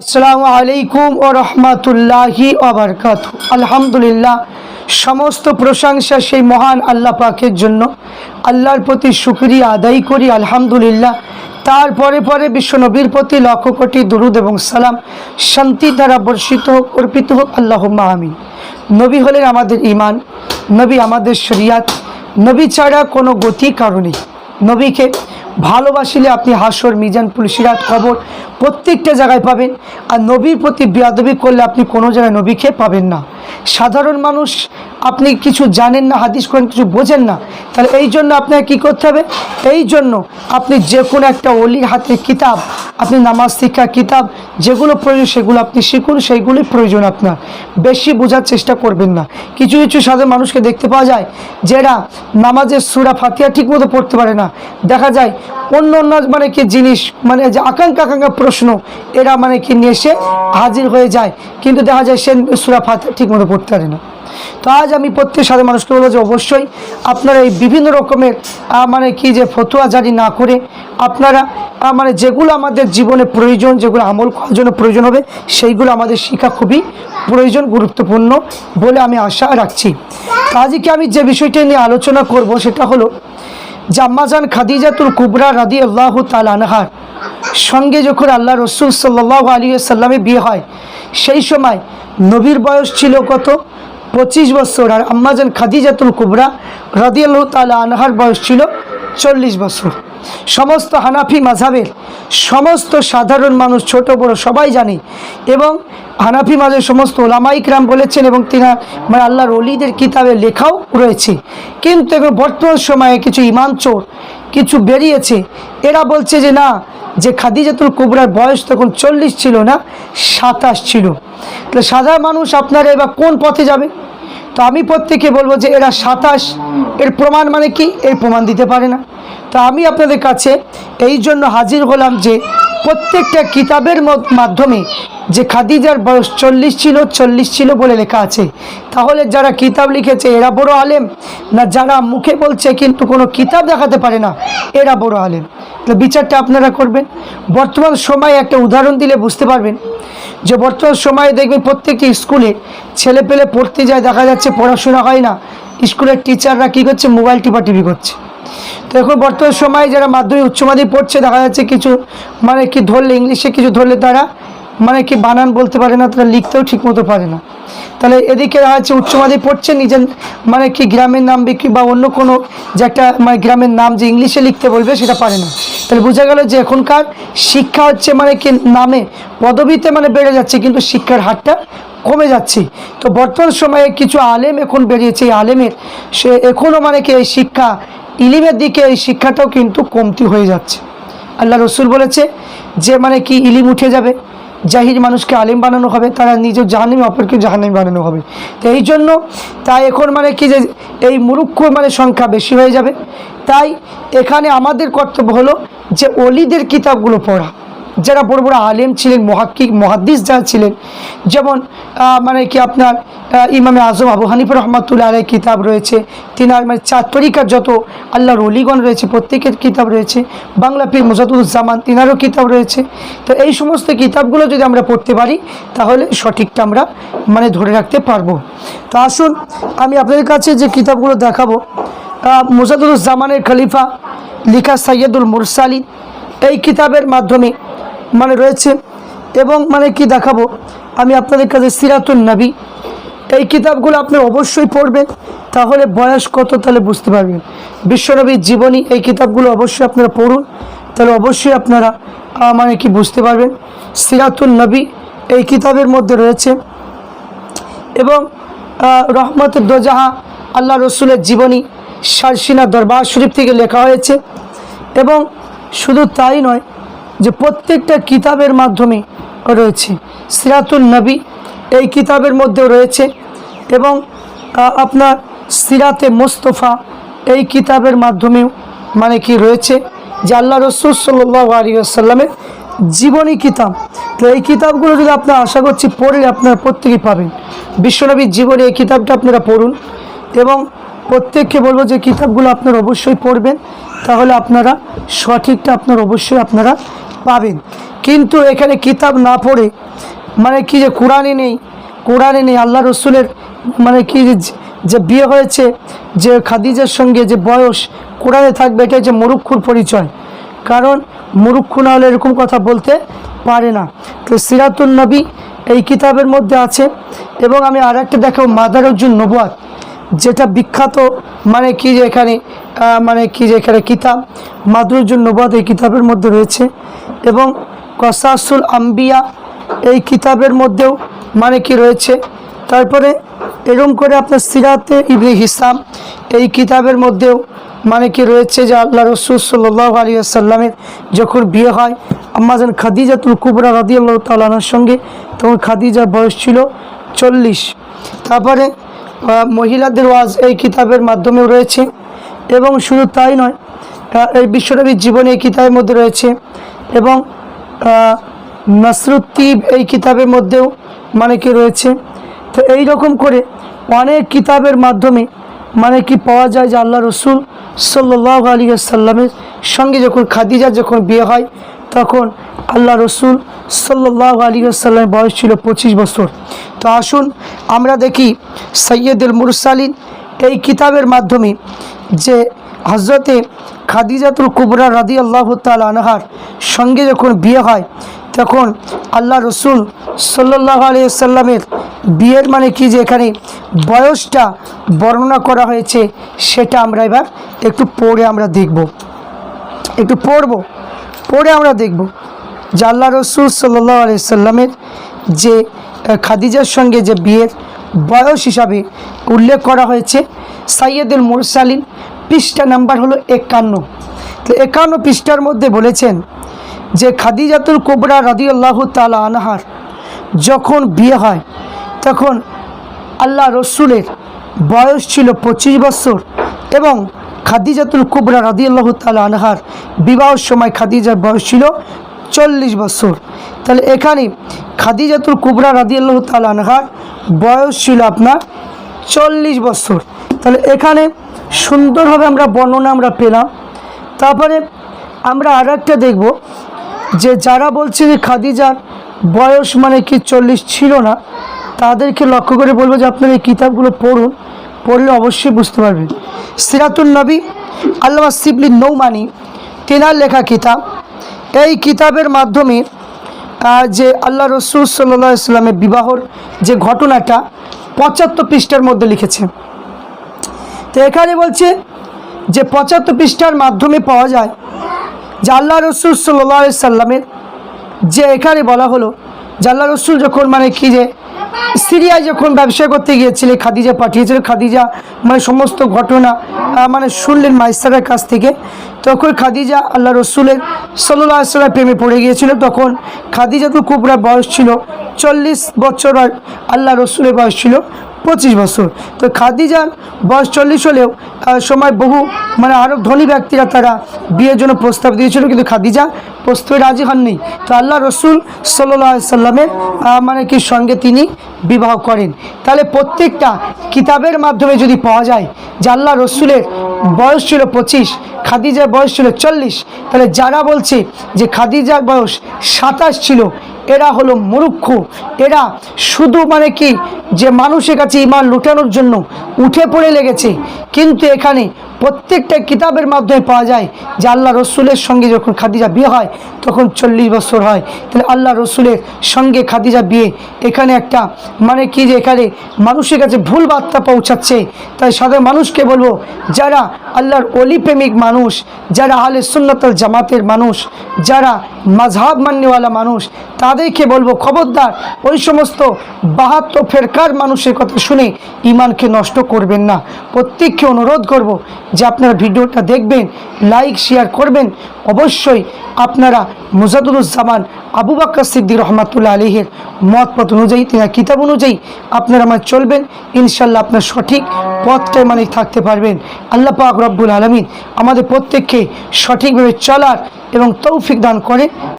আসসালামু আলাইকুম ও রহমাতুল্লাহি আলহামদুলিল্লাহ, সমস্ত প্রশংসা সেই মহান আল্লাহ পাকের জন্য। আল্লাহর প্রতি সুক্রিয়া আদায় করি, আলহামদুলিল্লাহ। তারপরে পরে বিশ্বনবীর প্রতি লক্ষ কোটি দুরুদ এবং সালাম, শান্তি দ্বারা বর্ষিত হোক, অর্পিত হোক আল্লাহ আমিন। নবী হলেন আমাদের ইমান নবী আমাদের শরিয়াত, নবী ছাড়া কোনো গতি কারণে নবীকে ভালোবাসিলে আপনি হাসর মিজান পুলিশিরাত খবর। প্রত্যেকটা জায়গায় পাবেন। আর নবীর প্রতি বেয়াদবি করলে আপনি কোনো জায়গায় নবীকে পাবেন না। সাধারণ মানুষ, আপনি কিছু জানেন না, হাদিস করেন কিছু বোঝেন না, তাহলে এই জন্য আপনাকে কী করতে হবে? এই জন্য আপনি যে কোনো একটা অলির হাতে কিতাব, আপনি নামাজ, শিক্ষা, কিতাব, যেগুলো প্রয়োজন সেগুলো আপনি শিখুন, সেইগুলোই প্রয়োজন আপনার। বেশি বোঝার চেষ্টা করবেন না। কিছু কিছু সাধারণ মানুষকে দেখতে পাওয়া যায়, যারা নামাজের সুরা ফাতিয়া ঠিকমতো পড়তে পারে না। দেখা যায় অন্য অন্য মানে কি জিনিস মানে যে আকাঙ্ক্ষা আকাঙ্ক্ষা প্রশ্ন, এরা মানে কি নিয়ে এসে হাজির হয়ে যায়। কিন্তু দেখা যায় সে সুরা ফাতিয়া ঠিকমতো পড়তে পারে না। তো আজ আমি প্রত্যেক সাধারণ মানুষকে বলব যে অবশ্যই আপনারা এই বিভিন্ন রকমের মানে কি যে ফতুয়া জারি না করে আপনারা মানে যেগুলো আমাদের জীবনে প্রয়োজন, যেগুলো আমল করার জন্য প্রয়োজন হবে, সেইগুলো আমাদের শেখা খুবই প্রয়োজন, গুরুত্বপূর্ণ বলে আমি আশা রাখছি। আজকে আমি যে বিষয়টি নিয়ে আলোচনা করব সেটা হলো জাম্মাজান খাদিজাতুল কুবরা রাদি আল্লাহ তালানহার সঙ্গে যখন আল্লাহ রসুল সাল্লাহ আলী সাল্লামে বিয়ে হয়, সেই সময় নবীর বয়স ছিল কত? পঁচিশ বছর। আর আম্মাজান খাদিজাতুল কুবরা রাদি আল্লাহ তালা আনহার বয়স ছিল চল্লিশ বছর। সমস্ত হানাফি মাঝাবের সমস্ত সাধারণ মানুষ, ছোট, বড় সবাই জানে এবং হানাফি মাঝের সমস্ত ওলামাইকরাম বলেছেন এবং তিনা মানে আল্লাহর অলিদের কিতাবে লেখাও রয়েছে। কিন্তু এখন বর্তমান সময়ে কিছু ইমান চোর কিছু বেরিয়েছে। এরা বলছে যে, না, যে খাদিজাতুল কুবরার বয়স তখন চল্লিশ ছিল না, সাতাশ ছিল। তাহলে সাধারণ মানুষ আপনারা এবার কোন পথে যাবে? তো আমি প্রত্যেকে বলব যে এরা সাতাশ, এর প্রমাণ মানে কি? এর প্রমাণ দিতে পারে না। তো আমি আপনাদের কাছে এই জন্য হাজির হলাম যে প্রত্যেকটা কিতাবের মাধ্যমে যে খাদিজার বয়স চল্লিশ ছিল চল্লিশ ছিল বলে লেখা আছে। তাহলে যারা কিতাব লিখেছে, এরা বড় আলেম? না যারা মুখে বলছে, কিন্তু কোনো কিতাব দেখাতে পারে না, এরা বড় আলেম। তো বিচারটা আপনারা করবেন। বর্তমান সময়ে একটা উদাহরণ দিলে বুঝতে পারবেন যে বর্তমান সময়ে দেখবেন প্রত্যেকটি স্কুলে ছেলে পেলে পড়তে যায়, দেখা যাচ্ছে পড়াশোনা হয় না। স্কুলের টিচাররা কী করছে? মোবাইল টিপা টিপি করছে। তো এখন বর্তমান সময়ে যারা মাধ্যমিক, উচ্চ মাধ্যমিক পড়ছে, দেখা যাচ্ছে কিছু মানে কি ধরলে, ইংলিশে কিছু ধরলে তারা মানে কি বানান বলতে পারে না তারা লিখতেও ঠিকমতো পারে না। তাহলে এদিকে দেখা যাচ্ছে উচ্চ মাধ্যমিক পড়ছে, নিজের মানে কি গ্রামের নাম বিক্রি বা অন্য কোনো যে একটা মানে গ্রামের নাম যে ইংলিশে লিখতে বলবে সেটা পারে না। তাহলে বোঝা গেল যে এখনকার শিক্ষা হচ্ছে মানে কি নামে পদবিতে মানে বেড়ে যাচ্ছে, কিন্তু শিক্ষার হারটা কমে যাচ্ছে। তো বর্তমান সময়ে কিছু আলেম এখন বেরিয়েছে, এই আলেমের সে এখনও মানে কি এই শিক্ষা ইলিমের দিকে এই শিক্ষাটাও কিন্তু কমতি হয়ে যাচ্ছে। আল্লাহ রসুল বলেছে যে মানে কি ইলিম উঠে যাবে জাহির মানুষকে আলিম বানানো হবে, তারা নিজে জাহানিম অপরকে জাহানিম বানানো হবে। তো এই জন্য তাই এখন মানে কি যে, এই মুরুক্ষ মানে সংখ্যা বেশি হয়ে যাবে। তাই এখানে আমাদের কর্তব্য হলো যে অলিদের কিতাবগুলো পড়া। যারা বড় বড় আলেম ছিলেন, মহাক্কিক, মহাদ্দিস যারা ছিলেন, যেমন মানে কি আপনার ইমামে আজম আবু হানিফ রহমাতুল্লাহ আলাই কিতাব রয়েছে, তিনার মানে চার তরিকার যত আল্লাহর অলিগণ রয়েছে, প্রত্যেকের কিতাব রয়েছে, বাংলা পীর মুজাদুজ্জামান তিনারও কিতাব রয়েছে, তো এই সমস্ত কিতাবগুলো যদি আমরা পড়তে পারি, তাহলে সঠিকটা আমরা মানে ধরে রাখতে পারব। তো আসুন, আমি আপনাদের কাছে যে কিতাবগুলো দেখাবো মুজাদুজ্জামানের খলিফা, লিখা সৈয়দুল মুরসালিন, এই কিতাবের মাধ্যমে মানে রয়েছে। এবং মানে কি দেখাবো, আমি আপনাদের কাছে সিরাতুল নবী, এই কিতাবগুলো আপনি অবশ্যই পড়বেন, তাহলে বয়স কত তাহলে বুঝতে পারবেন। বিশ্বনবীর জীবনী, এই কিতাবগুলো অবশ্যই আপনারা পড়ুন, তাহলে অবশ্যই আপনারা মানে কি বুঝতে পারবেন। সিরাতুল নবী, এই কিতাবের মধ্যে রয়েছে। এবং রহমত দোজাহা, আল্লাহ রসুলের জীবনী সারসিনা দরবার শরীফ থেকে লেখা হয়েছে। এবং শুধু তাই নয় যে প্রত্যেকটা কিতাবের মাধ্যমে রয়েছে। সিরাতুল নবী এই কিতাবের মধ্যেও রয়েছে এবং আপনার সিরাতে মোস্তফা এই কিতাবের মাধ্যমেও মানে কি রয়েছে যে আল্লাহ রসুল সাল্লাহ আলী আসাল্লামের জীবনী কিতাব। তো এই কিতাবগুলো যদি আপনার আশা করছি পড়লে আপনারা প্রত্যেকেই পাবেন। বিশ্বনবীর জীবনী এই কিতাবটা আপনারা পড়ুন এবং প্রত্যেককে বলব যে কিতাবগুলো আপনারা অবশ্যই পড়বেন, তাহলে আপনারা সঠিকটা আপনার অবশ্যই আপনারা পাবেন। কিন্তু এখানে কিতাব না পড়ে মানে কি যে কোরআনে নেই কোরআনে নেই, আল্লাহ রসুলের মানে কি যে- বিয়ে হয়েছে, যে খাদিজার সঙ্গে যে বয়স, কোরআনে থাকবে এটা যে মরুক্ষুর পরিচয়। কারণ মুরুক্ষু না হলে এরকম কথা বলতে পারে না। তো সিরাতুল নবী এই কিতাবের মধ্যে আছে, এবং আমি আর একটা দেখাবো মাদারুজ্জুন নবাত যেটা বিখ্যাত মানে কি যে এখানে মানে কি যে এখানে কিতাব, মাদরুজ্জুন নবাত এই কিতাবের মধ্যে রয়েছে এবং কসাসুল আম্বিয়া এই কিতাবের মধ্যেও মানে কি রয়েছে। তারপরে এরম করে আপনার সিরাতে ইবনে হিসাম এই কিতাবের মধ্যেও মানে কি রয়েছে যে আল্লাহ রসুল সাল্লাহ আলী আসাল্লামের যখন বিয়ে হয় আম্মাজান খাদিজাতুল কুবরা রাদি আল্লাহ তালানোর সঙ্গে, তখন খাদিজার বয়স ছিল চল্লিশ। তারপরে মহিলাদের ওয়াজ এই কিতাবের মাধ্যমেও রয়েছে, এবং শুধু তাই নয় এই বিশ্বনবীর জীবনে এই কিতাবের মধ্যে রয়েছে, এবং নাসরুদ্দিব এই কিতাবের মধ্যেও মানে কি রয়েছে। তো এই রকম করে অনেক কিতাবের মাধ্যমে মানে কি পাওয়া যায় যে আল্লাহ রসুল সাল্লাহ আলী সাল্লামের সঙ্গে যখন খাদিজা যখন বিয়ে হয় তখন আল্লাহ রসুল সাল্লাহ আলী সাল্লামের বয়স ছিল পঁচিশ বছর। তো আসুন আমরা দেখি সৈয়দুল মুরসালিন এই কিতাবের মাধ্যমে যে হজরতে খাদিজাতুল কুবরা রাদি আল্লাহ তাল আনহার সঙ্গে যখন বিয়ে হয়, তখন আল্লাহ রসুল সাল্লাহ আলিয়াল্লামের বিয়ের মানে কি যে এখানে বয়সটা বর্ণনা করা হয়েছে সেটা আমরা এবার একটু পড়ে আমরা দেখব। একটু পড়ব। পড়ে আমরা দেখব যে আল্লাহ রসুল সাল্লাহ আলিয়াল্লামের যে খাদিজার সঙ্গে যে বিয়ের বয়স হিসাবে উল্লেখ করা হয়েছে, সাইয়েদুল মুরসালিন, পৃষ্ঠা নাম্বার হলো একান্ন। তো একান্ন পৃষ্ঠার মধ্যে বলেছেন যে খাদিজাতুল কোবরা রাদি আল্লাহ তালা আনাহার যখন বিয়ে হয়, তখন আল্লাহ রসুলের বয়স ছিল পঁচিশ বছর এবং খাদিজাতুল কুবরা রাদি আল্লাহ তালা আনহার বিবাহের সময় খাদিজার বয়স ছিল চল্লিশ বছর। তাহলে এখানে খাদিজাতুল কুবরা রাদি আল্লাহ তালা আনহার বয়স ছিল আপনার চল্লিশ বছর। তাহলে এখানে সুন্দরভাবে আমরা বর্ণনা আমরা পেলাম। তারপরে আমরা আর একটা দেখব যে যারা বলছে যে খাদিজার বয়স মানে কি চল্লিশ ছিল না, তাদেরকে লক্ষ্য করে বলব যে আপনারা এই কিতাবগুলো পড়ুন, পড়লে অবশ্যই বুঝতে পারবেন। সিরাতুল নবী, আল্লামা সিবলি নৌমানি, তেনার লেখা কিতাব। এই কিতাবের মাধ্যমে যে আল্লাহ রসুল সাল্লাহ ইসলামের বিবাহর যে ঘটনাটা পঁচাত্তর পৃষ্ঠার মধ্যে লিখেছে। তো এখানে বলছে যে পঁচাত্তর পৃষ্ঠার মাধ্যমে পাওয়া যায় যে আল্লাহ রসুল সাল্লাহ সাল্লামের যে এখানে বলা হলো যে আল্লাহ রসুল যখন মানে কি যে সিরিয়ায় যখন ব্যবসা করতে গিয়েছিলেন খাদিজা পাঠিয়েছিল, খাদিজা মানে সমস্ত ঘটনা মানে শুনলেন মাইস্তারের কাছ থেকে। তখন খাদিজা আল্লাহ রসুলের সাল্লাহ প্রেমে পড়ে গিয়েছিল। তখন খাদিজা তো কুবরা বয়স ছিল চল্লিশ বছর আল্লাহ রসুলের বয়স ছিল পঁচিশ বছর। তো খাদিজার বয়স চল্লিশ হলেও সময় বহু মানে আরও ধনী ব্যক্তিরা তারা বিয়ের জন্য প্রস্তাব দিয়েছিল, কিন্তু খাদিজা প্রস্তাবে রাজি হননি। তো আল্লাহ রসুল সাল্লাহ সাল্লামের মানে কি সঙ্গে তিনি বিবাহ করেন। তাহলে প্রত্যেকটা কিতাবের মাধ্যমে যদি পাওয়া যায় যে আল্লাহ রসুলের বয়স ছিল পঁচিশ, খাদিজার বয়স ছিল চল্লিশ, তাহলে যারা বলছে যে খাদিজার বয়স সাতাশ ছিল এরা হলো মুরুক্ষ এরা শুধু মানে কি, যে মানুষের কাছে ইমান লুটানোর জন্য উঠে পড়ে লেগেছে। কিন্তু এখানে প্রত্যেকটা কিতাবের মাধ্যমে পাওয়া যায় যে আল্লাহ রসুলের সঙ্গে যখন খাদিজা বিয়ে হয়, তখন চল্লিশ বছর হয়। তাহলে আল্লাহ রসুলের সঙ্গে খাদিজা বিয়ে, এখানে একটা মানে কি যে এখানে মানুষের কাছে ভুল বার্তা পৌঁছাচ্ছে। তাই সাধারণ মানুষকে বলব, যারা আল্লাহর অলি প্রেমিক মানুষ, যারা আলে সুন্নতল জামাতের মানুষ, যারা মাঝহাব মান্যওয়ালা মানুষ, তাদেরকে বলব, খবরদার, ওই সমস্ত বাহাত্তর ফেরকার মানুষের কথা শুনে ইমানকে নষ্ট করবেন না। প্রত্যেককে অনুরোধ করব যে আপনারা ভিডিওটা দেখবেন লাইক শেয়ার করবেন, অবশ্যই আপনারা মুজাদুজ্জামান আবু বাক্কা সিদ্দিক রহমাতুল্লাহ আলীহের মত পথ অনুযায়ী, তিনার কিতাব অনুযায়ী আপনারা আমার চলবেন। ইনশাল্লাহ আপনার সঠিক পথটায় মানে থাকতে পারবেন। আল্লাহ পাক রব্বুল আলমিন আমাদের প্রত্যেককে সঠিকভাবে চলার এবং তৌফিক দান করে